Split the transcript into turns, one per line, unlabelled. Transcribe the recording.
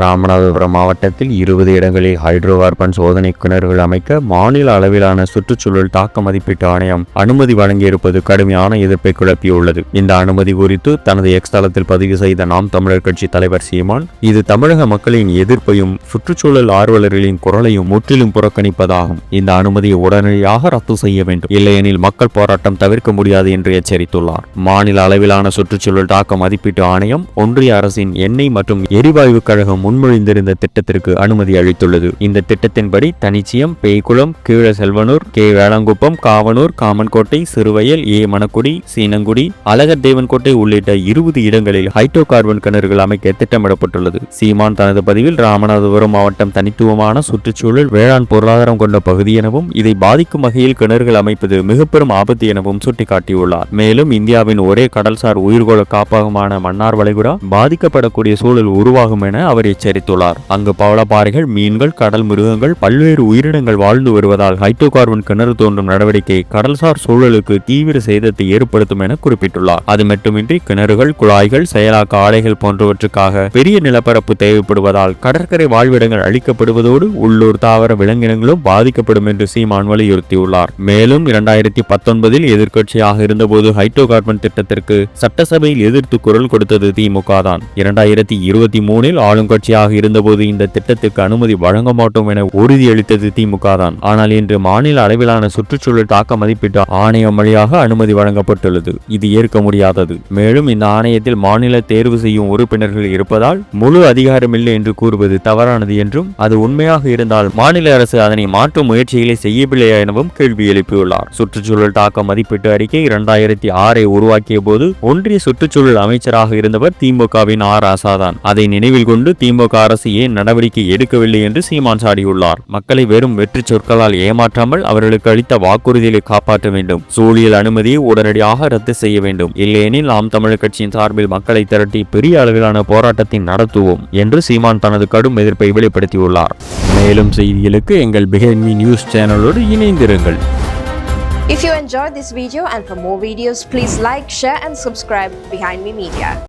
ராமநாதபுரம் மாவட்டத்தில் இருபது இடங்களில் ஹைட்ரோ கார்பன் சோதனை கிணறுகள் அமைக்க மாநில அளவிலான சுற்றுச்சூழல் தாக்க மதிப்பீட்டு ஆணையம் அனுமதி வழங்கியிருப்பது கடுமையான எதிர்ப்பை கிளப்பியுள்ளது இந்த அனுமதி குறித்து தனது எக்ஸ் தளத்தில் பதிவு செய்த நாம் தமிழர் கட்சி தலைவர் சீமான் இது தமிழக மக்களின் எதிர்ப்பையும் சுற்றுச்சூழல் ஆர்வலர்களின் குரலையும் முற்றிலும் புறக்கணிப்பதாகும். இந்த அனுமதியை உடனடியாக ரத்து செய்ய வேண்டும். இல்லையெனில் மக்கள் போராட்டம் தவிர்க்க முடியாது என்று எச்சரித்துள்ளார். மாநில அளவிலான சுற்றுச்சூழல் தாக்க மதிப்பீட்டு ஆணையம் ஒன்றிய அரசின் எண்ணெய் மற்றும் எரிவாயு கழகம் முன்மொழிந்திருந்த திட்டத்திற்கு அனுமதி அளித்துள்ளது. இந்த திட்டத்தின்படி தனிச்சியம் பேய்குளம் கீழ செல்வனூர் கே. வேளாங்குப்பம் காவனூர் காமன்கோட்டை சிறுவயல் ஏ. மணக்குடி சீனங்குடி அழகர் தேவன்கோட்டை உள்ளிட்ட இருபது இடங்களில் ஹைட்ரோ கார்பன் கிணறுகள் அமைக்க திட்டமிடப்பட்டுள்ளது. சீமான் தனது பதிவில் ராமநாதபுரம் மாவட்டம் தனித்துவமான சுற்றுச்சூழல் வேளாண் பொருளாதாரம் கொண்ட பகுதி எனவும் இதை பாதிக்கும் வகையில் கிணறுகள் அமைப்பது மிக பெரும் ஆபத்து எனவும் சுட்டிக்காட்டியுள்ளார். மேலும் இந்தியாவின் ஒரே கடல்சார் உயிர்கோள காப்பகமான மன்னார் வளைகுடா பாதிக்கப்படக்கூடிய சூழல் உருவாகும் என அவர் எச்சரித்துள்ளார். அங்கு பவளப்பாறைகள் மீன்கள் கடல் மிருகங்கள் பல்வேறு உயிரினங்கள் வாழ்ந்து வருவதால் ஹைட்ரோ கார்பன் கிணறு தோன்றும் நடவடிக்கை கடல்சார் சூழலுக்கு தீவிர சேதத்தை ஏற்படுத்தும் என குறிப்பிட்டுள்ளார். அது மட்டுமின்றி கிணறுகள் குழாய்கள் செயலாக்க ஆலைகள் போன்றவற்றுக்காக பெரிய நிலப்பரப்பு தேவைப்படுவதால் கடற்கரை வாழ்விடங்கள் அழிக்கப்படுவதோடு உள்ளூர் தாவர விலங்கினங்களும் பாதிக்கப்படும் என்று சீமான் வலியுறுத்தியுள்ளார். மேலும் இரண்டாயிரத்தி பத்தொன்பதில் எதிர்க்கட்சியாக இருந்தபோது ஹைட்ரோ கார்பன் திட்டத்திற்கு சட்டசபையில் எதிர்த்து குரல் கொடுத்தது திமுக தான். இரண்டாயிரத்தி இருபத்தி மூணில் ஆளும் கட்சியாக இருந்தபோது இந்த திட்டத்திற்கு அனுமதி வழங்க மாட்டோம் என உறுதியளித்தது திமுக தான். ஆனால் இன்று மாநில அளவிலான சுற்றுச்சூழல் தாக்க மதிப்பீட்டு ஆணையம் வழியாக அனுமதி வழங்கப்பட்டுள்ளது. இது ஏற்க முடியாதது. மேலும் இந்த ஆணையத்தில் மாநில தேர்வு செய்யும் உறுப்பினர்கள் இருப்பதால் முழு அதிகாரமில்லை என்று கூறுவது தவறானது என்றும் அது உண்மையாக இருந்தால் மாநில அரசு அதனை மாற்றும் முயற்சிகளை செய்யவில்லையா எனவும் கேள்வி எழுப்பியுள்ளார். சுற்றுச்சூழல் தாக்க மதிப்பீட்டு அறிக்கை இரண்டாயிரத்தி ஆறை உருவாக்கிய போது ஒன்றிய சுற்றுச்சூழல் அமைச்சராக இருந்தவர் திமுகவின் ஆர் ஆசாதான். அதை நினைவில் கொண்டு திமுக அரசு ஏன் நடவடிக்கை எடுக்கவில்லை என்று சீமான் சாடியுள்ளார். மக்களை வெறும் வெற்றி சொற்களால் ஏமாற்றாமல் அவர்களுக்கு அளித்த வாக்குறுதிகளை காப்பாற்ற வேண்டும். சூழியல் அனுமதியை உடனடியாக ரத்து செய்ய வேண்டும். இல்லையெனில் நாம் தமிழர் கட்சியின் சார்பில் மக்களை திரட்டி பெரிய அளவிலான போராட்டத்தை நடத்துவோம் என்று சீமான் தனது கடும் எதிர்ப்பை வெளிப்படுத்தியுள்ளார். மேலும் செய்திகளுக்கு எங்கள் பிஹேன்மி நியூஸ் சேனலோடு இணைந்திருங்கள்.
If you enjoyed this video and for more videos, please like, share and subscribe Behind Me Media.